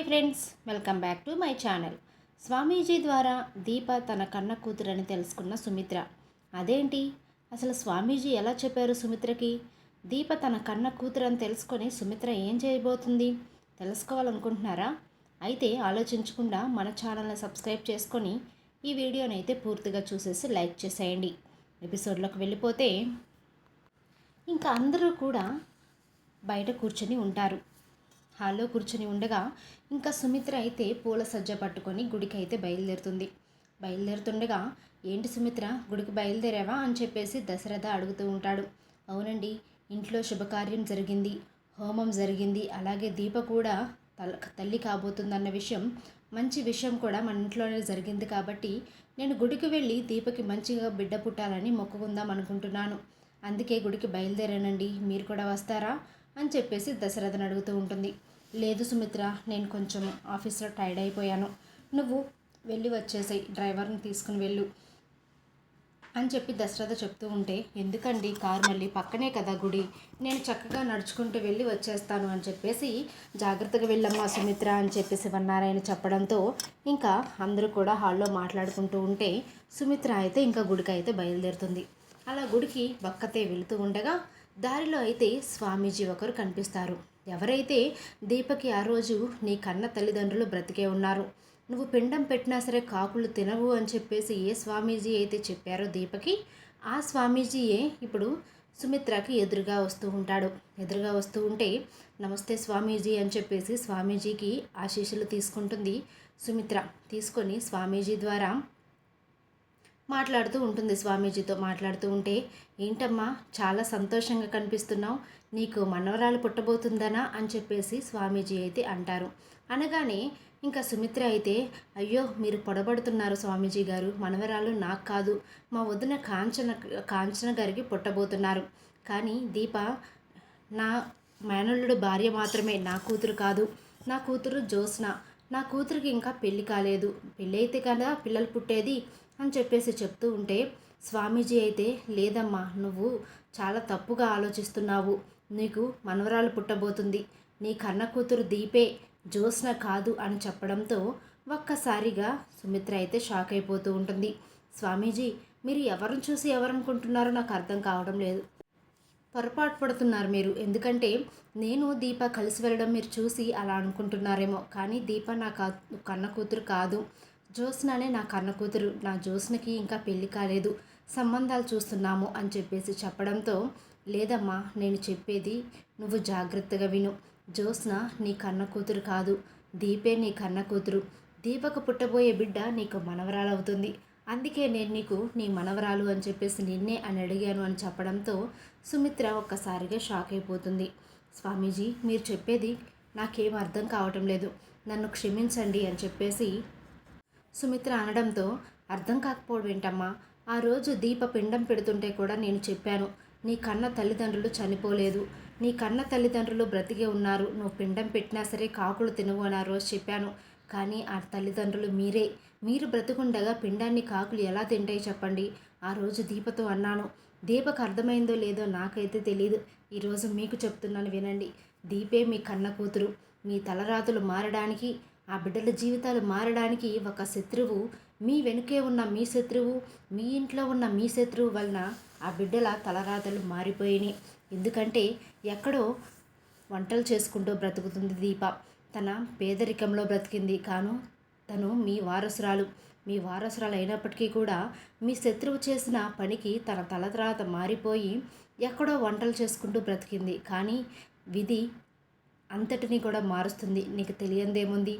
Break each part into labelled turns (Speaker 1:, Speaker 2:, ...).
Speaker 1: Hi friends welcome back to my channel. Swamiji ద్వారా దీప తన కన్న కూతురని తెలుసుకున్న సుమిత్ర. అదేంటి? అసలు స్వామీజీ ఎలా చెప్పారు సుమిత్రకి? దీప తన కన్న కూతురని తెలుసుకొని సుమిత్ర ఏం చేయబోతుంది? తెలుసుకోవాలనుకుంటున్నారా? అయితే ఆలోచించకుండా మన ఛానల్ని సబ్స్క్రైబ్ చేసుకొని ఈ వీడియోని అయితే పూర్తిగా చూసేసి లైక్ చేసేయండి. ఎపిసోడ్లోకి వెళ్ళిపోతే ఇంకా అందరూ కూడా బయట కూర్చొని ఉంటారు. హాల్లో కూర్చొని ఉండగా ఇంకా సుమిత్ర అయితే పూల సజ్జ పట్టుకొని గుడికి అయితే బయలుదేరుతుంది. బయలుదేరుతుండగా ఏంటి సుమిత్ర గుడికి బయలుదేరావా? అని చెప్పేసి దశరథ అడుగుతూ ఉంటాడు. అవునండి ఇంట్లో శుభకార్యం జరిగింది హోమం జరిగింది అలాగే దీప కూడా తల్ తల్లి కాబోతుందన్న విషయం మంచి విషయం కూడా మన ఇంట్లోనే జరిగింది కాబట్టి నేను గుడికి వెళ్ళి దీపకి మంచిగా బిడ్డ పుట్టాలని మొక్కుకుందాం అనుకుంటున్నాను. అందుకే గుడికి బయలుదేరానండి మీరు కూడా వస్తారా? అని చెప్పేసి దశరథను అడుగుతూ ఉంటుంది. లేదు సుమిత్ర నేను కొంచెం ఆఫీస్లో టైర్డ్ అయిపోయాను. నువ్వు వెళ్ళి వచ్చేసాయి డ్రైవర్ని తీసుకుని వెళ్ళు అని చెప్పి దశరథ చెప్తూ ఉంటే ఎందుకండి కారు మళ్ళీ పక్కనే కదా గుడి? నేను చక్కగా నడుచుకుంటూ వెళ్ళి వచ్చేస్తాను అని చెప్పేసి జాగ్రత్తగా వెళ్ళమ్మా సుమిత్ర అని చెప్పి వన్నారాయణ చెప్పడంతో ఇంకా అందరూ కూడా హాల్లో మాట్లాడుకుంటూ ఉంటే సుమిత్ర అయితే ఇంకా గుడికి అయితే బయలుదేరుతుంది. అలా గుడికి బక్కతే వెళుతూ ఉండగా దారిలో అయితే స్వామీజీ ఒకరు కనిపిస్తారు. ఎవరైతే దీపకి ఆ రోజు నీ కన్న తల్లిదండ్రులు బ్రతికే ఉన్నారు? నువ్వు పిండం పెట్టినా సరే కాకులు తినవు అని చెప్పేసి ఏ స్వామీజీ అయితే చెప్పారో దీపకి ఆ స్వామీజీయే ఇప్పుడు సుమిత్రకి ఎదురుగా వస్తూ ఉంటాడు. ఎదురుగా వస్తూ ఉంటే నమస్తే స్వామీజీ అని చెప్పేసి స్వామీజీకి ఆశీస్సులు తీసుకుంటుంది సుమిత్ర. తీసుకొని స్వామీజీ ద్వారా మాట్లాడుతూ ఉంటుంది స్వామీజీతో మాట్లాడుతూ ఉంటే ఏంటమ్మా చాలా సంతోషంగా కనిపిస్తున్నావు. నీకు మనవరాలు పుట్టబోతుందనా? అని చెప్పేసి స్వామీజీ అయితే అంటారు. అనగానే ఇంకా సుమిత్ర అయితే అయ్యో మీరు పొడబడుతున్నారు స్వామీజీ గారు. మనవరాలు నాకు కాదు. మా వదిన కాంచన కాంచన గారికి పుట్టబోతున్నారు. కానీ దీప నా మేనల్లుడు భార్య మాత్రమే నా కూతురు కాదు. నా కూతురు జ్యోత్స్న. నా కూతురికి ఇంకా పెళ్ళి కాలేదు. పెళ్ళి అయితే కదా పిల్లలు పుట్టేది. అని చెప్పేసి చెప్తూ ఉంటే స్వామీజీ అయితే లేదమ్మా నువ్వు చాలా తప్పుగా ఆలోచిస్తున్నావు. నీకు మనవరాలు పుట్టబోతుంది. నీ కన్న కూతురు దీపే జ్యోత్స్న కాదు అని చెప్పడంతో ఒక్కసారిగా సుమిత్ర అయితే షాక్ అయిపోతూ ఉంటుంది. స్వామీజీ మీరు ఎవరిని చూసి ఎవరనుకుంటున్నారో నాకు అర్థం కావడం లేదు. పొరపాటు పడుతున్నారు మీరు. ఎందుకంటే నేను దీప కలిసి వెళ్ళడం మీరు చూసి అలా అనుకుంటున్నారేమో. కానీ దీప నా కన్న కూతురు కాదు. జ్యోత్స్ననే నా కన్న కూతురు నా జ్యోత్స్నకి ఇంకా పెళ్ళి కాలేదు. సంబంధాలు చూస్తున్నాము అని చెప్పేసి చెప్పడంతో లేదమ్మా నేను చెప్పేది నువ్వు జాగ్రత్తగా విను. జ్యోత్స్న నీ కన్న కూతురు కాదు. దీపే నీ కన్న కూతురు దీపకు పుట్టబోయే బిడ్డ నీకు మనవరాలవుతుంది. అందుకే నేను నీకు నీ మనవరాలు అని చెప్పేసి నిన్నే అని అడిగాను అని చెప్పడంతో సుమిత్ర ఒక్కసారిగా షాక్ అయిపోతుంది. స్వామీజీ మీరు చెప్పేది నాకేం అర్థం కావటం లేదు. నన్ను క్షమించండి అని చెప్పేసి సుమిత్ర అనడంతో అర్థం కాకపోవడం ఏంటమ్మా ఆ రోజు దీప పిండం పెడుతుంటే కూడా నేను చెప్పాను నీ కన్న తల్లిదండ్రులు చనిపోలేదు. నీ కన్న తల్లిదండ్రులు బ్రతికే ఉన్నారు. నువ్వు పిండం పెట్టినా సరే కాకులు తినవు అని ఆ రోజు చెప్పాను. కానీ ఆ తల్లిదండ్రులు మీరే. మీరు బ్రతుకుండగా పిండాన్ని కాకులు ఎలా తింటాయి చెప్పండి? ఆ రోజు దీపతో అన్నాను. దీపకు అర్థమైందో లేదో నాకైతే తెలియదు ఈరోజు మీకు చెప్తున్నాను వినండి. దీపే మీ కన్న కూతురు. మీ తలరాతులు మారడానికి ఆ బిడ్డల జీవితాలు మారడానికి ఒక శత్రువు మీ వెనుకే ఉన్న మీ శత్రువు మీ ఇంట్లో ఉన్న మీ శత్రువు వలన ఆ బిడ్డల తలరాతలు మారిపోయినాయి. ఎందుకంటే ఎక్కడో వంటలు చేసుకుంటూ బ్రతుకుతుంది దీప. తన పేదరికంలో బ్రతికింది. కాను తను మీ వారసురాలు. మీ వారసురాలు అయినప్పటికీ కూడా మీ శత్రువు చేసిన పనికి తన తలతరాత మారిపోయి ఎక్కడో వంటలు చేసుకుంటూ బ్రతికింది. కానీ విధి అంతటిని కూడా మారుస్తుంది. నీకు తెలియందేముంది?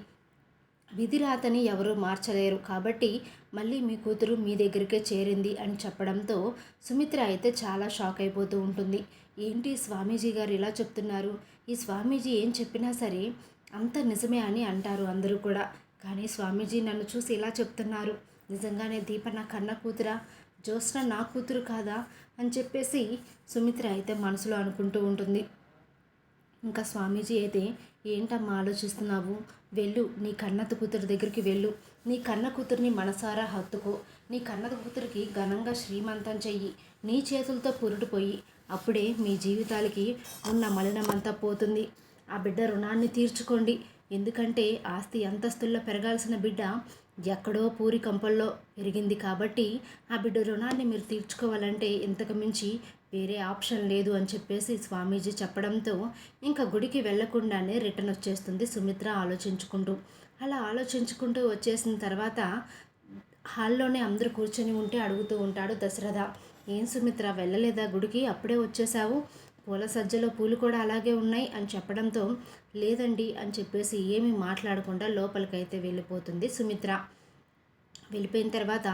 Speaker 1: విధి రాతని మార్చలేరు కాబట్టి మళ్ళీ మీ కూతురు మీ దగ్గరికే చేరింది అని చెప్పడంతో సుమిత్ర అయితే చాలా షాక్ అయిపోతూ ఉంటుంది. ఏంటి స్వామీజీ గారు ఇలా చెప్తున్నారు? ఈ స్వామీజీ ఏం చెప్పినా సరే అంత నిజమే అని అంటారు అందరూ కూడా. కానీ స్వామీజీ నన్ను చూసి ఇలా చెప్తున్నారు. నిజంగానే దీప నా కన్న కూతురా? జ్యోత్స్న నా కూతురు కాదా? అని చెప్పేసి సుమిత్ర అయితే మనసులో అనుకుంటూ ఉంటుంది. ఇంకా స్వామీజీ అయితే ఏంటమ్మా ఆలోచిస్తున్నావు? వెళ్ళు నీ కన్నత కూతురు దగ్గరికి వెళ్ళు. నీ కన్న కూతురిని మనసారా హత్తుకో. నీ కన్నత కూతురికి ఘనంగా శ్రీమంతం చెయ్యి. నీ చేతులతో పురుడుపోయి అప్పుడే మీ జీవితాలకి ఉన్న మలినమంతా పోతుంది. ఆ బిడ్డ రుణాన్ని తీర్చుకోండి. ఎందుకంటే ఆస్తి అంతస్తుల్లో పెరగాల్సిన బిడ్డ ఎక్కడో పూరి కంపల్లో పెరిగింది కాబట్టి ఆ బిడ్డ రుణాన్ని మీరు తీర్చుకోవాలంటే ఇంతకు మించి వేరే ఆప్షన్ లేదు అని చెప్పేసి స్వామీజీ చెప్పడంతో ఇంకా గుడికి వెళ్ళకుండానే రిటర్న్ వచ్చేస్తుంది సుమిత్ర ఆలోచించుకుంటూ. అలా ఆలోచించుకుంటూ వచ్చేసిన తర్వాత హాల్లోనే అందరూ కూర్చొని ఉంటే అడుగుతూ ఉంటాడు దశరథ. ఏం సుమిత్ర వెళ్ళలేదా గుడికి? అప్పుడే వచ్చేసావు. పూల సజ్జలో పూలు కూడా అలాగే ఉన్నాయి అని చెప్పడంతో లేదండి అని చెప్పేసి ఏమీ మాట్లాడకుండా లోపలికైతే వెళ్ళిపోతుంది సుమిత్ర. వెళ్ళిపోయిన తర్వాత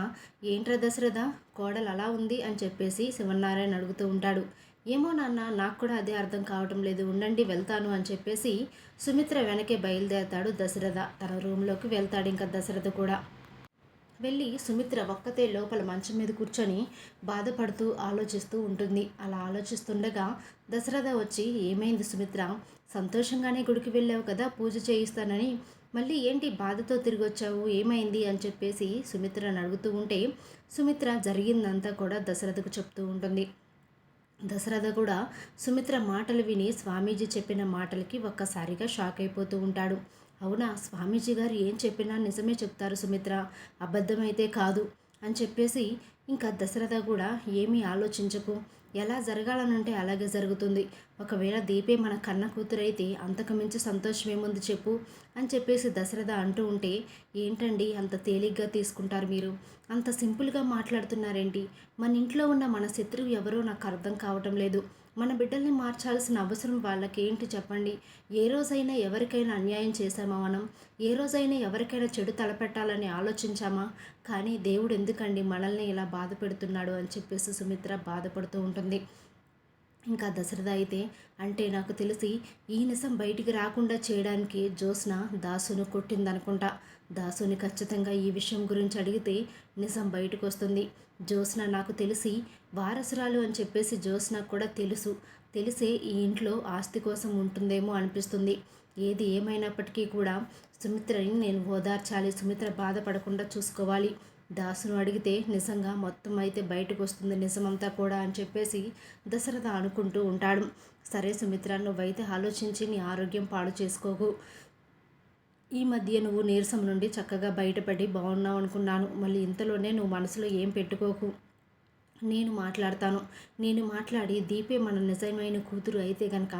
Speaker 1: ఏంట్రా దశరథ? కోడలు అలా ఉంది అని చెప్పేసి శివనారాయణ అడుగుతూ ఉంటాడు. ఏమో నాన్న నాకు కూడా అదే అర్థం కావటం లేదు. ఉండండి వెళ్తాను అని చెప్పేసి సుమిత్ర వెనకే బయలుదేరతాడు దశరథ. తన రూమ్లోకి వెళ్తాడు ఇంకా దశరథ కూడా. వెళ్ళి సుమిత్ర ఒక్కతే లోపల మంచం మీద కూర్చొని బాధపడుతూ ఆలోచిస్తూ ఉంటుంది. అలా ఆలోచిస్తుండగా దశరథ వచ్చి ఏమైంది సుమిత్ర? సంతోషంగానే గుడికి వెళ్ళావు కదా పూజ చేయిస్తానని. మళ్ళీ ఏంటి బాధతో తిరిగి వచ్చావు ఏమైంది? అని చెప్పేసి సుమిత్రను అడుగుతూ ఉంటే సుమిత్ర జరిగిందంతా కూడా దశరథకు చెప్తూ ఉంటుంది. దశరథ కూడా సుమిత్ర మాటలు విని స్వామీజీ చెప్పిన మాటలకి ఒక్కసారిగా షాక్ అయిపోతూ ఉంటాడు. అవునా? స్వామీజీ గారు ఏం చెప్పినా నిజమే చెప్తారు సుమిత్ర. అబద్ధమైతే కాదు అని చెప్పేసి ఇంకా దశరథ కూడా ఏమీ ఆలోచించకు. ఎలా జరగాలనంటే అలాగే జరుగుతుంది. ఒకవేళ దీపే మన కన్న కూతురైతే అంతకుమించి సంతోషం ఏముంది చెప్పు అని చెప్పేసి దశరథ అంటూ ఉంటే ఏంటండి అంత తేలిగ్గా తీసుకుంటారు మీరు? అంత సింపుల్గా మాట్లాడుతున్నారేంటి? మన ఇంట్లో ఉన్న మన శత్రువు ఎవరో నాకు అర్థం కావటం లేదు. మన బిడ్డల్ని మార్చాల్సిన అవసరం వాళ్ళకి ఏంటి చెప్పండి? ఏ రోజైనా ఎవరికైనా అన్యాయం చేశామా మనం? ఏ రోజైనా ఎవరికైనా చెడు తలపెట్టాలని ఆలోచించామా? కానీ దేవుడు ఎందుకండి మనల్ని ఇలా బాధ పెడుతున్నాడు అని చెప్పేసి సుమిత్ర బాధపడుతూ ఉంటుంది. ఇంకా దశరథ అయితే అంటే నాకు తెలిసి ఈ నిజం బయటికి రాకుండా చేయడానికి జ్యోత్స్న దాసును కొట్టిందనుకుంటా. దాసుని ఖచ్చితంగా ఈ విషయం గురించి అడిగితే నిజం బయటకు వస్తుంది. జ్యోత్స్న నాకు తెలిసి వారసురాలు అని చెప్పేసి జ్యోత్స్న కూడా తెలుసు. తెలిసే ఈ ఇంట్లో ఆస్తి కోసం ఉంటుందేమో అనిపిస్తుంది. ఏది ఏమైనప్పటికీ కూడా సుమిత్రని నేను ఓదార్చాలి. సుమిత్ర బాధపడకుండా చూసుకోవాలి. దాసును అడిగితే నిజంగా మొత్తం అయితే బయటకు వస్తుంది నిజమంతా కూడా అని చెప్పేసి దశరథ అనుకుంటూ ఉంటాడు. సరే సుమిత్ర నువ్వైతే ఆలోచించి నీ ఆరోగ్యం పాడు చేసుకోకు. ఈ మధ్య నువ్వు నీరసం నుండి చక్కగా బయటపడి బాగున్నావు అనుకున్నాను. మళ్ళీ ఇంతలోనే నువ్వు మనసులో ఏం పెట్టుకోకు. నేను మాట్లాడతాను. నేను మాట్లాడి దీపే మన నిజమైన కూతురు అయితే గనక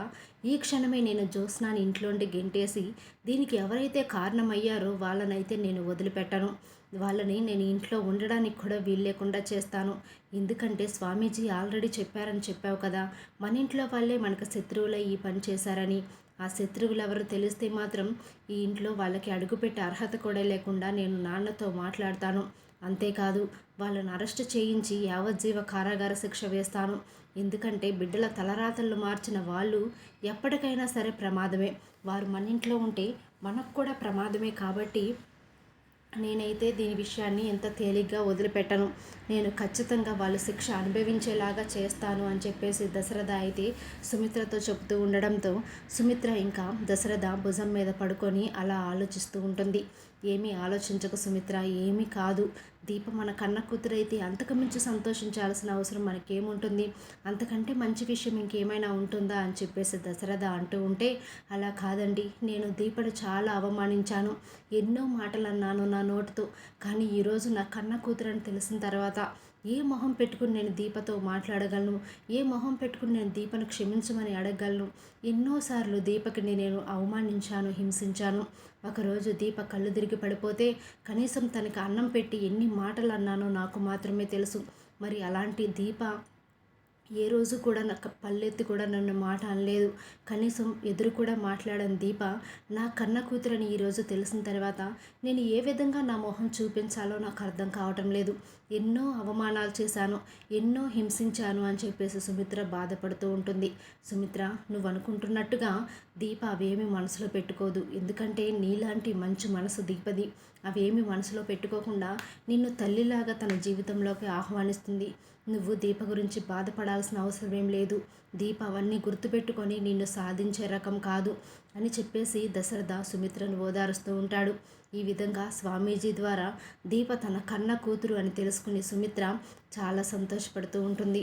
Speaker 1: ఈ క్షణమే నేను జ్యోత్స్నాని ఇంట్లోండి గెంటేసి దీనికి ఎవరైతే కారణమయ్యారో వాళ్ళనైతే నేను వదిలిపెట్టను. వాళ్ళని నేను ఇంట్లో ఉండడానికి కూడా వీలు లేకుండా చేస్తాను. ఎందుకంటే స్వామీజీ ఆల్రెడీ చెప్పారని చెప్పావు కదా మన ఇంట్లో వాళ్ళే మనకు శత్రువులై ఈ పని చేశారని. ఆ శత్రువులు ఎవరు తెలిస్తే మాత్రం ఈ ఇంట్లో వాళ్ళకి అడుగుపెట్టే అర్హత కూడా లేకుండా నేను నాన్నతో మాట్లాడతాను. అంతేకాదు వాళ్ళని అరెస్ట్ చేయించి యావజ్జీవ కారాగార శిక్ష వేస్తాను. ఎందుకంటే బిడ్డల తలరాతలు మార్చిన వాళ్ళు ఎప్పటికైనా సరే ప్రమాదమే. వారు మన ఇంట్లో ఉంటే మనకు కూడా ప్రమాదమే కాబట్టి నేనైతే దీని విషయాన్ని ఎంత తేలిగ్గా వదిలిపెట్టను. నేను ఖచ్చితంగా వాళ్ళు శిక్ష అనుభవించేలాగా చేస్తాను అని చెప్పేసి దశరథ అయితే సుమిత్రతో చెబుతూ ఉండడంతో సుమిత్ర ఇంకా దశరథ భుజం మీద పడుకొని అలా ఆలోచిస్తూ ఉంటుంది. ఏమీ ఆలోచించకు సుమిత్ర ఏమీ కాదు. దీప మన కన్న కూతురైతే అంతకుమించి సంతోషించాల్సిన అవసరం మనకేముంటుంది? అంతకంటే మంచి విషయం ఇంకేమైనా ఉంటుందా అని చెప్పేసి దశరథ అంటూ ఉంటే అలా కాదండి. నేను దీపను చాలా అవమానించాను. ఎన్నో మాటలు అన్నాను నా నోటుతో. కానీ ఈరోజు నా కన్న కూతురని తెలిసిన తర్వాత ఏ మొహం పెట్టుకుని నేను దీపతో మాట్లాడగలను? ఏ మొహం పెట్టుకుని నేను దీపను క్షమించమని అడగగలను ఎన్నోసార్లు దీపకిని నేను అవమానించాను హింసించాను. ఒకరోజు దీప కళ్ళు తిరిగి పడిపోతే కనీసం తనకి అన్నం పెట్టి ఎన్ని మాటలు అన్నానో నాకు మాత్రమే తెలుసు. మరి అలాంటి దీప ఏ రోజు కూడా నాకు పల్లెత్తి కూడా నన్ను మాట అనలేదు. కనీసం ఎదురు కూడా మాట్లాడని దీప నా కన్న కూతురని ఈరోజు తెలిసిన తర్వాత నేను ఏ విధంగా నా మొహం చూపించాలో నాకు అర్థం కావటం లేదు. ఎన్నో అవమానాలు చేశాను ఎన్నో హింసించాను అని చెప్పేసి సుమిత్ర బాధపడుతూ ఉంటుంది. సుమిత్ర నువ్వు అనుకుంటున్నట్టుగా దీప అవేమి మనసులో పెట్టుకోదు. ఎందుకంటే నీలాంటి మంచి మనసు దీపది. అవేమి మనసులో పెట్టుకోకుండా నిన్ను తల్లిలాగా తన జీవితంలోకి ఆహ్వానిస్తుంది. నువ్వు దీప గురించి బాధపడాల్సిన అవసరం ఏం లేదు. దీప అవన్నీ గుర్తుపెట్టుకొని నిన్ను సాధించే రకం కాదు. అని చెప్పేసి దశరథ సుమిత్రను ఓదారుస్తూ ఉంటాడు. ఈ విధంగా స్వామీజీ ద్వారా దీప తన కన్న కూతురు అని తెలుసుకుని సుమిత్ర చాలా సంతోషపడుతూ ఉంటుంది.